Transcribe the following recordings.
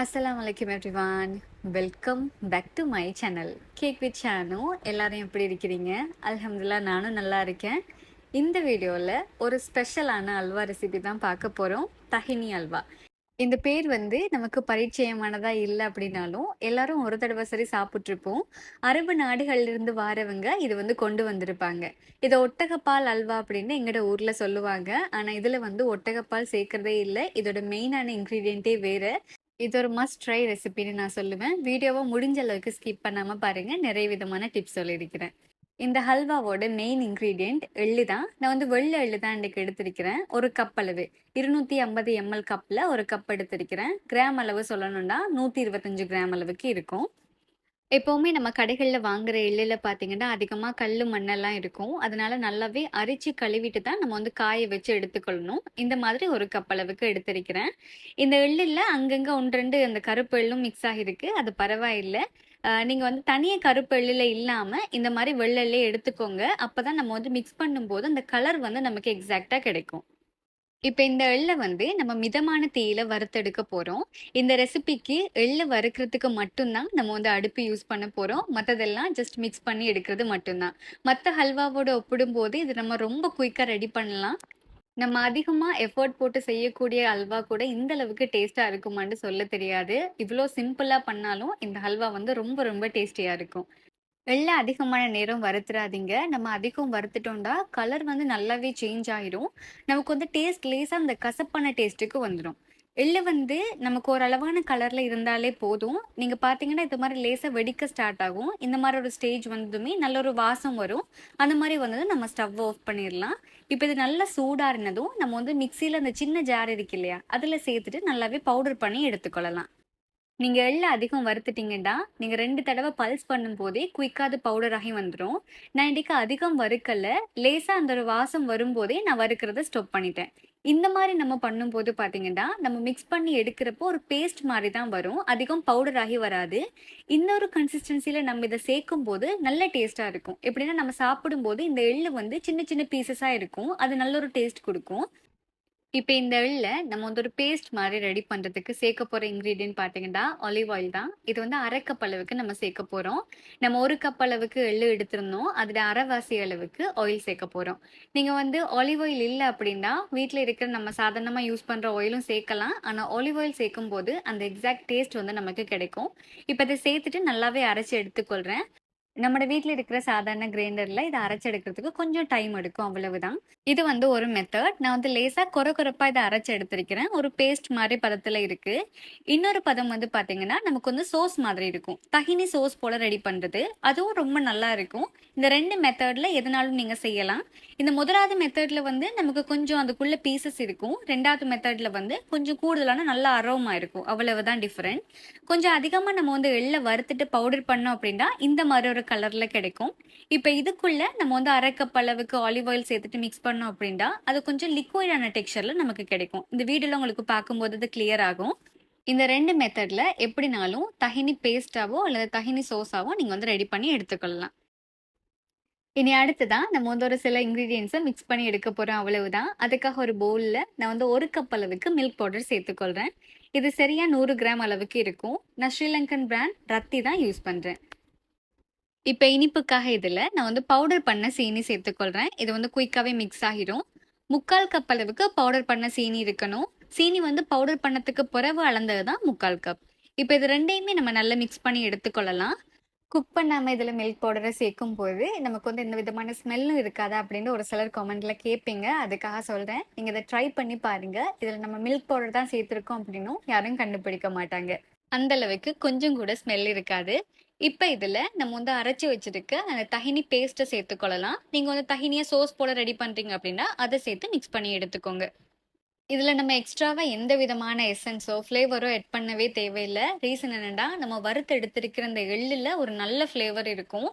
அஸ்லாம் வலைக்கம் everyone welcome back to my channel cake with சேனோ எல்லாரும் எப்படி இருக்கிறீங்க? அலமதுல்லா நானும் நல்லா இருக்கேன். இந்த வீடியோவில் ஒரு ஸ்பெஷலான அல்வா ரெசிபி தான் பார்க்க போகிறோம் தஹினி அல்வா. இந்த பேர் வந்து நமக்கு பரிச்சயமானதாக இல்லை அப்படின்னாலும் எல்லாரும் ஒரு தடவை சரி சாப்பிட்ருப்போம் அரபு நாடுகள்ல இருந்து வாரவங்க இது வந்து கொண்டு வந்திருப்பாங்க. இதை ஒட்டகப்பால் அல்வா அப்படின்னு எங்களோட ஊரில் சொல்லுவாங்க. ஆனால் இதில் வந்து ஒட்டகப்பால் சேர்க்கறதே இல்லை. இதோட மெயினான இன்க்ரீடியன்ட்டே வேறு. இது ஒரு மஸ்ட் ட்ரை ரெசிபின்னு நான் சொல்லுவேன். வீடியோவை முடிஞ்ச அளவுக்கு ஸ்கிப் பண்ணாம பாருங்க. நிறைய விதமான டிப்ஸ் சொல்லியிருக்கிறேன். இந்த ஹல்வாவோட மெயின் இன்க்ரீடியன்ட் எள்ளு தான் நான் வந்து வெள்ளை எள்ளு தான் இன்றைக்கு எடுத்திருக்கிறேன். ஒரு கப் அளவு. இருநூத்தி ஐம்பது எம்எல் கப்பில் ஒரு கப் எடுத்திருக்கிறேன். கிராம் அளவு சொல்லணும்னா நூற்றி இருபத்தஞ்சு கிராம் அளவுக்கு இருக்கும். எப்போவுமே நம்ம கடைகளில் வாங்குற எள்ளில் பார்த்தீங்கன்னா அதிகமாக கல் மண்ணெல்லாம் இருக்கும். அதனால நல்லாவே அரிச்சு கழுவிட்டு தான் நம்ம வந்து காய வச்சு எடுத்துக்கொள்ளணும். இந்த மாதிரி ஒரு கப் அளவுக்கு எடுத்திருக்கிறேன். இந்த எள்ளில் அங்கங்கே ஒன்று ரெண்டு அந்த கருப்பு எள்ளும் மிக்ஸ் ஆகிருக்கு அது பரவாயில்லை. நீங்கள் வந்து தனியாக கருப்பு எள்ளில் இல்லாமல் இந்த மாதிரி வெள்ளெல்லே எடுத்துக்கோங்க. அப்போ தான் நம்ம வந்து மிக்ஸ் பண்ணும்போது அந்த கலர் வந்து நமக்கு எக்ஸாக்டாக கிடைக்கும். இப்போ இந்த எள்ளை வந்து நம்ம மிதமான தீயில வறுத்தெடுக்க போறோம். இந்த ரெசிபிக்கு எள்ளை வறுக்கிறதுக்கு மட்டும்தான் நம்ம வந்து அடுப்பு யூஸ் பண்ண போறோம். மற்றதெல்லாம் ஜஸ்ட் மிக்ஸ் பண்ணி எடுக்கிறது மட்டும்தான். மற்ற ஹல்வாவோட ஒப்பிடும்போது இது நம்ம ரொம்ப குயிக்காக ரெடி பண்ணலாம். நம்ம அதிகமாக எஃபர்ட் போட்டு செய்யக்கூடிய அல்வா கூட இந்த அளவுக்கு டேஸ்ட்டாக இருக்குமான்னு சொல்ல தெரியாது. இவ்வளோ சிம்பிளாக பண்ணாலும் இந்த ஹல்வா வந்து ரொம்ப ரொம்ப டேஸ்டியாக இருக்கும். எள்ளை அதிகமான நேரம் வறுத்துறாதீங்க நம்ம அதிகம் வறுத்துட்டோம்டா கலர் வந்து நல்லாவே சேஞ்ச் ஆயிரும். நமக்கு வந்து டேஸ்ட் லேசாக அந்த கசப்பான டேஸ்ட்டுக்கு வந்துடும் எள்ளு வந்து நமக்கு ஓரளவான கலரில் இருந்தாலே போதும். நீங்கள் பார்த்தீங்கன்னா இது மாதிரி லேசாக வெடிக்க ஸ்டார்ட் ஆகும். இந்த மாதிரி ஒரு ஸ்டேஜ் வந்ததுமே நல்ல ஒரு வாசம் வரும். அந்த மாதிரி வந்ததும் நம்ம ஸ்டவ் ஆஃப் பண்ணிடலாம் இப்போ இது நல்லா சூடாறினதும் நம்ம வந்து மிக்சியில் அந்த சின்ன ஜார் இருக்கு இல்லையா அதில் சேர்த்துட்டு நல்லாவே பவுடர் பண்ணி எடுத்துக்கொள்ளலாம். நீங்க எள்ளு அதிகம் வறுத்துட்டீங்கன்னா நீங்க ரெண்டு தடவை பல்ஸ் பண்ணும் போதே குயிக்காக அது பவுடர் ஆகி வந்துடும் நான் இன்னைக்கு அதிகம் வறுக்கல. லேசா அந்த ஒரு வாசம் வரும்போதே நான் வறுக்கிறத ஸ்டாப் பண்ணிட்டேன். இந்த மாதிரி நம்ம பண்ணும்போது பார்த்தீங்கன்னா நம்ம மிக்ஸ் பண்ணி எடுக்கிறப்போ ஒரு பேஸ்ட் மாதிரி தான் வரும். அதிகம் பவுடர் ஆகி வராது. இன்னொரு கன்சிஸ்டன்சியில் நம்ம இதை சேர்க்கும் போது நல்ல டேஸ்ட்டாக இருக்கும். எப்படின்னா நம்ம சாப்பிடும்போது இந்த எள்ளு வந்து சின்ன சின்ன பீசஸாக இருக்கும். அது நல்ல ஒரு டேஸ்ட் கொடுக்கும். இப்போ இந்த எள்ள நம்ம வந்து ஒரு பேஸ்ட் மாதிரி ரெடி பண்ணுறதுக்கு சேர்க்க போகிற இன்க்ரீடியன்ட் பார்த்தீங்கன்னா ஆலிவ் ஆயில் தான். இது வந்து அரை கப் அளவுக்கு நம்ம சேர்க்க போகிறோம் நம்ம ஒரு கப் அளவுக்கு எள்ளு எடுத்திருந்தோம். அதில் அரைவாசி அளவுக்கு ஆயில் சேர்க்க போகிறோம் நீங்கள் வந்து ஆலிவ் ஆயில் இல்லை அப்படின்னா வீட்டில் இருக்கிற நம்ம சாதாரணமாக யூஸ் பண்ணுற ஆயிலும் சேர்க்கலாம். ஆனால் ஆலிவ் ஆயில் சேர்க்கும் போது அந்த எக்ஸாக்ட் டேஸ்ட் வந்து நமக்கு கிடைக்கும். இப்போ இதை சேர்த்துட்டு நல்லாவே அரைச்சி எடுத்துக்கொள்கிறேன் நம்மளோட வீட்டில் இருக்கிற சாதாரண கிரைண்டரில் இதை அரைச்சி எடுக்கிறதுக்கு கொஞ்சம் டைம் எடுக்கும் அவ்வளவுதான். இது வந்து ஒரு மெத்தட் நான் வந்து லேசாக குறை குறைப்பாக இதை அரைச்சி எடுத்திருக்கிறேன். ஒரு பேஸ்ட் மாதிரி பதத்தில் இருக்குது இன்னொரு பதம் வந்து பார்த்தீங்கன்னா நமக்கு வந்து சோஸ் மாதிரி இருக்கும். தகினி சோஸ் போல் ரெடி பண்ணுறது அதுவும் ரொம்ப நல்லா இருக்கும். இந்த ரெண்டு மெத்தடில் எதுனாலும் நீங்கள் செய்யலாம். இந்த முதலாவது மெத்தடில் வந்து நமக்கு கொஞ்சம் அதுக்குள்ள பீசஸ் இருக்கும். ரெண்டாவது மெத்தடில் வந்து கொஞ்சம் கூடுதலான நல்ல அரோமா இருக்கும். அவ்வளவுதான் டிஃப்ரெண்ட் கொஞ்சம் அதிகமாக நம்ம வந்து எள்ள வறுத்துட்டு பவுடர் பண்ணோம் அப்படின்னா இந்த மாதிரி ஒரு கலரில் கிடைக்கும். இப்போ இதுக்குள்ளே நம்ம வந்து அரை கப் அளவுக்கு ஆலிவ் ஆயில் சேர்த்துட்டு மிக்ஸ் பண்ணோம் அப்படின்னா அது கொஞ்சம் லிக்விடான டெக்ஸ்சரில் நமக்கு கிடைக்கும். இந்த வீடியோவில் உங்களுக்கு பார்க்கும்போது அது கிளியர் ஆகும். இந்த ரெண்டு மெத்தடில் எப்படினாலும் தஹினி பேஸ்டாவோ அல்லது தஹினி சோஸாவோ நீங்கள் வந்து ரெடி பண்ணி எடுத்துக்கொள்ளலாம். இனி அடுத்ததான் நம்ம வந்து ஒரு சில இன்க்ரீடியன்ஸை மிக்ஸ் பண்ணி எடுக்க போகிறோம் அவ்வளவுதான். அதுக்காக ஒரு பவுலில் நான் வந்து ஒரு கப் அளவுக்கு மில்க் பவுடர் சேர்த்துக்கொள்கிறேன் இது சரியாக நூறு கிராம் அளவுக்கு இருக்கும். நான் ஸ்ரீலங்கன் பிராண்ட் ரத்தி தான் யூஸ் பண்ணுறேன் இப்போ இனிப்புக்காக இதில் நான் வந்து பவுடர் பண்ண சீனி சேர்த்துக்கொள்கிறேன் இது வந்து குயிக்காகவே மிக்ஸ் ஆகிரும். முக்கால் கப் அளவுக்கு பவுடர் பண்ண சீனி இருக்கணும். சீனி வந்து பவுடர் பண்ணத்துக்கு பிறகு அளந்தது தான் முக்கால் கப் இப்போ இது ரெண்டையுமே நம்ம நல்லா மிக்ஸ் பண்ணி எடுத்துக்கொள்ளலாம். குக் பண்ணாமல் இதில் மில்க் பவுடரை சேர்க்கும் போது நமக்கு வந்து எந்த விதமான ஸ்மெல்லும் இருக்காதா அப்படின்னு ஒரு சிலர் கமெண்ட்டில் கேட்பீங்க. அதுக்காக சொல்கிறேன் நீங்கள் இதை ட்ரை பண்ணி பாருங்கள் இதில் நம்ம மில்க் பவுடர் தான் சேர்த்துருக்கோம் அப்படின்னும் யாரும் கண்டுபிடிக்க மாட்டாங்க. அந்த அளவுக்கு கொஞ்சம் கூட ஸ்மெல் இருக்காது. இப்போ இதில் நம்ம வந்து அரைச்சி வச்சிருக்க அந்த தகினி பேஸ்ட்டை சேர்த்துக்கொள்ளலாம் நீங்கள் வந்து தகினியை சோஸ் போல ரெடி பண்ணுறீங்க அப்படின்னா அதை சேர்த்து மிக்ஸ் பண்ணி எடுத்துக்கோங்க. இதில் நம்ம எக்ஸ்ட்ராவாக எந்த விதமான எசன்ஸோ ஃப்ளேவரோ எட் பண்ணவே தேவையில்லை. ரீசன் என்னென்னா நம்ம வறுத்து எடுத்திருக்கிற அந்த எள்ளில் ஒரு நல்ல ஃப்ளேவர் இருக்கும்.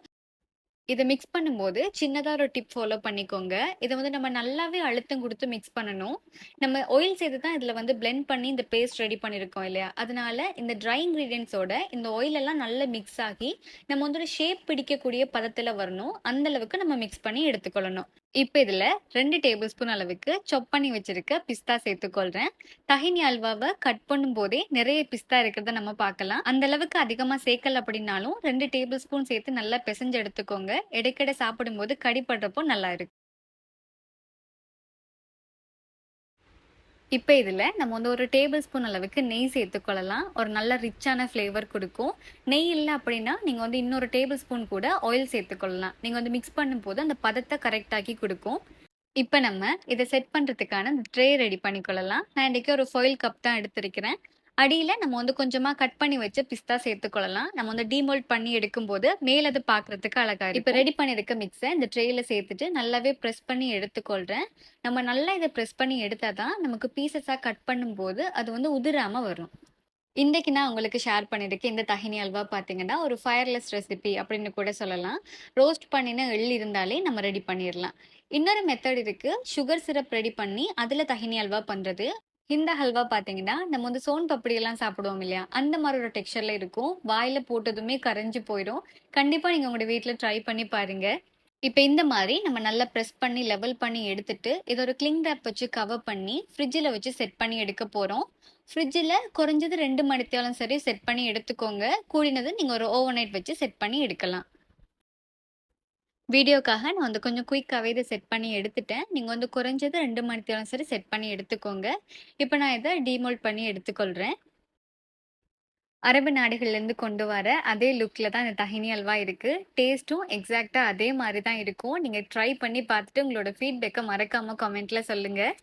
இதை மிக்ஸ் பண்ணும்போது சின்னதாக ஒரு டிப் ஃபாலோ பண்ணிக்கோங்க. இதை வந்து நம்ம நல்லாவே அழுத்தம் கொடுத்து மிக்ஸ் பண்ணணும். நம்ம ஆயில் சேர்த்து தான் இதில் வந்து பிளெண்ட் பண்ணி இந்த பேஸ்ட் ரெடி பண்ணியிருக்கோம் இல்லையா? அதனால இந்த ட்ரை இன்க்ரீடியன்ஸோட இந்த ஆயில் எல்லாம் நல்லா மிக்ஸ் ஆகி நம்ம வந்து ஒரு ஷேப் பிடிக்கக்கூடிய பதத்தில் வரணும். அந்த அளவுக்கு நம்ம மிக்ஸ் பண்ணி எடுத்துக்கொள்ளணும். இப்போ இதில் ரெண்டு டேபிள் ஸ்பூன் அளவுக்கு சொப் பண்ணி வச்சிருக்க பிஸ்தா சேர்த்துக்கொள்கிறேன் தஹினி அல்வாவை கட் பண்ணும் போதே நிறைய பிஸ்தா இருக்கிறத நம்ம பார்க்கலாம். அந்த அளவுக்கு அதிகமாக சேர்க்கல அப்படின்னாலும் ரெண்டு டேபிள் ஸ்பூன் சேர்த்து நல்லா பிசைஞ்சு எடுத்துக்கோங்க. இடைக்கடை சாப்பிடும்போது கடிப்படுறப்போ நல்லா இருக்கும் இப்போ இதில் நம்ம வந்து ஒரு டேபிள் ஸ்பூன் அளவுக்கு நெய் சேர்த்துக்கொள்ளலாம் ஒரு நல்ல ரிச்சான ஃப்ளேவர் கொடுக்கும். நெய் இல்லை அப்படின்னா நீங்கள் வந்து இன்னொரு டேபிள் ஸ்பூன் கூட ஆயில் சேர்த்துக்கொள்ளலாம் நீங்கள் வந்து மிக்ஸ் பண்ணும்போது அந்த பதத்தை கரெக்டாக்கி கொடுக்கும். இப்போ நம்ம இதை செட் பண்ணுறதுக்கான ட்ரே ரெடி பண்ணிக்கொள்ளலாம் நான் இன்றைக்கி ஒரு ஃபாயில் கப் தான் எடுத்திருக்கிறேன். அடியில் நம்ம வந்து கொஞ்சமாக கட் பண்ணி வச்சு பிஸ்தா சேர்த்துக்கொள்ளலாம். நம்ம வந்து டீமோல்ட் பண்ணி எடுக்கும்போது மேலே அது பார்க்குறதுக்கு அழகாக இப்போ ரெடி பண்ணியிருக்க மிக்ஸை இந்த ட்ரேயில் சேர்த்துட்டு நல்லாவே ப்ரெஸ் பண்ணி எடுத்துக்கொள்கிறேன் நம்ம நல்லா இதை ப்ரெஸ் பண்ணி எடுத்தால் தான் நமக்கு பீசஸாக கட் பண்ணும்போது அது வந்து உதிராமல் வரும். இன்றைக்கி நான் உங்களுக்கு ஷேர் பண்ணியிருக்கேன் இந்த தஹினி அல்வா பார்த்தீங்கன்னா ஒரு ஃபயர்லெஸ் ரெசிபி அப்படின்னு கூட சொல்லலாம். ரோஸ்ட் பண்ணின எள் இருந்தாலே நம்ம ரெடி பண்ணிடலாம். இன்னொரு மெத்தட் இருக்குது சுகர் சிரப் ரெடி பண்ணி அதில் தஹினி அல்வா பண்ணுறது இந்த ஹல்வா பார்த்தீங்கன்னா நம்ம வந்து சோன் பப்படி எல்லாம் சாப்பிடுவோம் இல்லையா? அந்த மாதிரி ஒரு டெக்ஸ்சர்ல இருக்கும். வாயில போட்டதுமே கரைஞ்சு போயிடும். கண்டிப்பா நீங்க உங்களோட வீட்டில் ட்ரை பண்ணி பாருங்க. இப்போ இந்த மாதிரி நம்ம நல்லா ப்ரெஸ் பண்ணி லெவல் பண்ணி எடுத்துட்டு இதை ஒரு கிளிங் ரேப் வச்சு கவர் பண்ணி ஃப்ரிட்ஜில் வச்சு செட் பண்ணி எடுக்க போகிறோம் ஃப்ரிட்ஜில் குறைஞ்சது ரெண்டு மணித்தாலும் சரி செட் பண்ணி எடுத்துக்கோங்க. கூடினது நீங்கள் ஒரு ஓவர் நைட் வச்சு செட் பண்ணி எடுக்கலாம். வீடியோக்காக நான் வந்து கொஞ்சம் குயிக்காகவே இதை செட் பண்ணி எடுத்துட்டேன். நீங்கள் வந்து குறைஞ்சது ரெண்டு மணி நேரம் சரி செட் பண்ணி எடுத்துக்கோங்க. இப்போ நான் இதை டீமோல்ட் பண்ணி எடுத்துக்கொள்கிறேன் அரபு நாடுகள்லேருந்து கொண்டு வர அதே லுக்கில் தான் இந்த தஹினி அல்வா இருக்குது டேஸ்ட்டும் எக்ஸாக்டாக அதே மாதிரி தான் இருக்கும். நீங்கள் ட்ரை பண்ணி பார்த்துட்டு உங்களோட ஃபீட்பேக்கை மறக்காமல் கமெண்ட்டில் சொல்லுங்கள்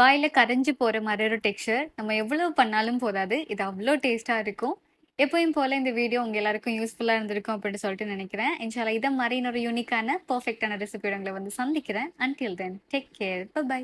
வாயில் கரைஞ்சி போகிற மாதிரி ஒரு டெக்ஸ்சர் நம்ம எவ்வளோ பண்ணாலும் போதாது. இது அவ்வளோ டேஸ்ட்டாக இருக்கும். எப்பயும் போல் இந்த வீடியோ உங்கள் எல்லாருக்கும் யூஸ்ஃபுல்லாக இருந்திருக்கும் அப்படின்னு சொல்லிட்டு நினைக்கிறேன். இன்ஷால்லா இதை மாதிரி இன்னொரு யூனிக்கான பர்ஃபெக்டான ரெசிபியோட உங்களை வந்து சந்திக்கிறேன். Until then take care bye